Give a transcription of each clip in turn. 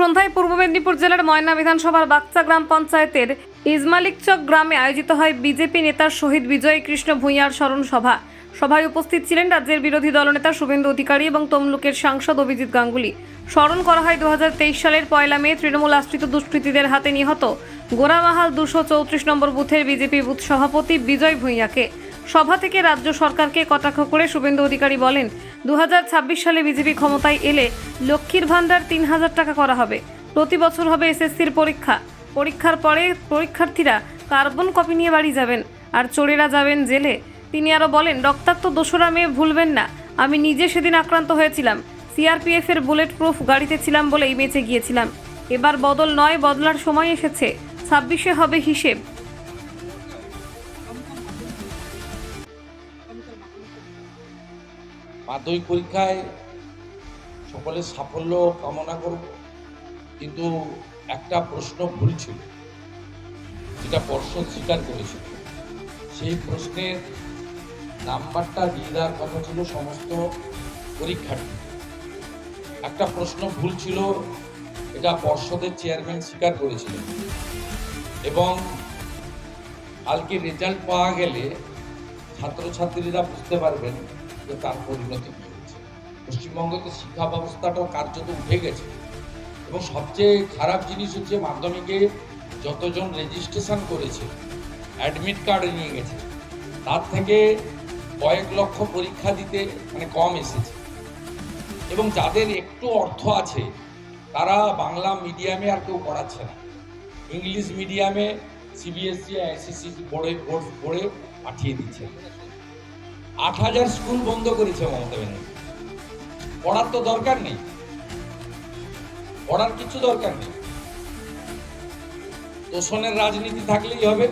সন্ধ্যায় পূর্ব মেদিনীপুর জেলার ময়না বিধানসভার বাগচা গ্রাম পঞ্চায়েতের ইসমালিকচক গ্রামে আয়োজিত হয় বিজেপি নেতার শহীদ বিজয় কৃষ্ণ ভূঁইয়ার স্মরণ সভা। সভায় উপস্থিত ছিলেন রাজ্যের বিরোধী দলনেতা শুভেন্দু অধিকারী এবং তমলুকের সাংসদ অভিজিৎ গাঙ্গুলি। স্মরণ করা হয় দু হাজার তেইশ সালের পয়লা মে তৃণমূল আশ্রিত দুষ্কৃতীদের হাতে নিহত গোরামাহাল দুশো চৌত্রিশ নম্বর বুথের বিজেপি বুথ সভাপতি বিজয় ভূঁইয়াকে। সভা থেকে রাজ্য সরকারকে কটাক্ষ করে শুভেন্দু অধিকারী বলেন দু হাজার ছাব্বিশ সালে বিজেপি ক্ষমতায় এলে লক্ষ্মীর ভাণ্ডার তিন হাজার টাকা করা হবে। প্রতি বছর হবে এসএসসির পরীক্ষা। পরীক্ষার পরে পরীক্ষার্থীরা কার্বন কপি নিয়ে বাড়ি যাবেন আর চোরেরা যাবেন জেলে। তিনি আরও বলেন, রক্তাক্ত দোসরা মেয়ে ভুলবেন না। আমি নিজে সেদিন আক্রান্ত হয়েছিলাম। সিআরপিএফ এর বুলেট প্রুফ গাড়িতে ছিলাম বলেই বেঁচে গিয়েছিলাম। এবার বদল নয়, বদলার সময় এসেছে। ছাব্বিশে হবে হিসেব। মাধ্যমিক পরীক্ষায় সকলের সাফল্য কামনা করব। কিন্তু একটা প্রশ্ন ভুল ছিল, যেটা পর্ষদ স্বীকার করেছিল সেই প্রশ্নের নাম্বারটা দিয়ে দেওয়ার কথা ছিল সমস্ত পরীক্ষার্থী। একটা প্রশ্ন ভুল ছিল, এটা পর্ষদের চেয়ারম্যান স্বীকার করেছিলেন। এবং কালকে রেজাল্ট পাওয়া গেলে ছাত্রছাত্রীরা বুঝতে পারবেন যে তার পরিণতি কী হচ্ছে পশ্চিমবঙ্গতে শিক্ষা ব্যবস্থাটাও কার্যত উঠে গেছে। এবং সবচেয়ে খারাপ জিনিস হচ্ছে মাধ্যমিকে যতজন রেজিস্ট্রেশন করেছে অ্যাডমিট কার্ড নিয়ে গেছে, তার থেকে কয়েক লক্ষ পরীক্ষা দিতে মানে কম এসেছে। এবং যাদের একটু অর্থ আছে, তারা বাংলা মিডিয়ামে আর কেউ পড়াচ্ছে না। ইংলিশ মিডিয়ামে সিবিএসসি এসএসসি বোর্ডে বোর্ড পড়ে পাঠিয়ে দিচ্ছে। আট হাজার স্কুল বন্ধ করেছে মমতা ব্যানার্জি। পড়ার তো দরকার নেই। পড়ার কিছু দরকার নেই। তোষণের রাজনীতি থাকলেই হবে।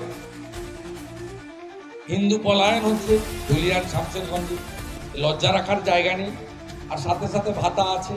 হিন্দু পলায়ন হচ্ছে ধুলিয়ান শামসেরগঞ্জে। লজ্জা রাখার জায়গা নেই। আর সাথে সাথে ভাতা আছে।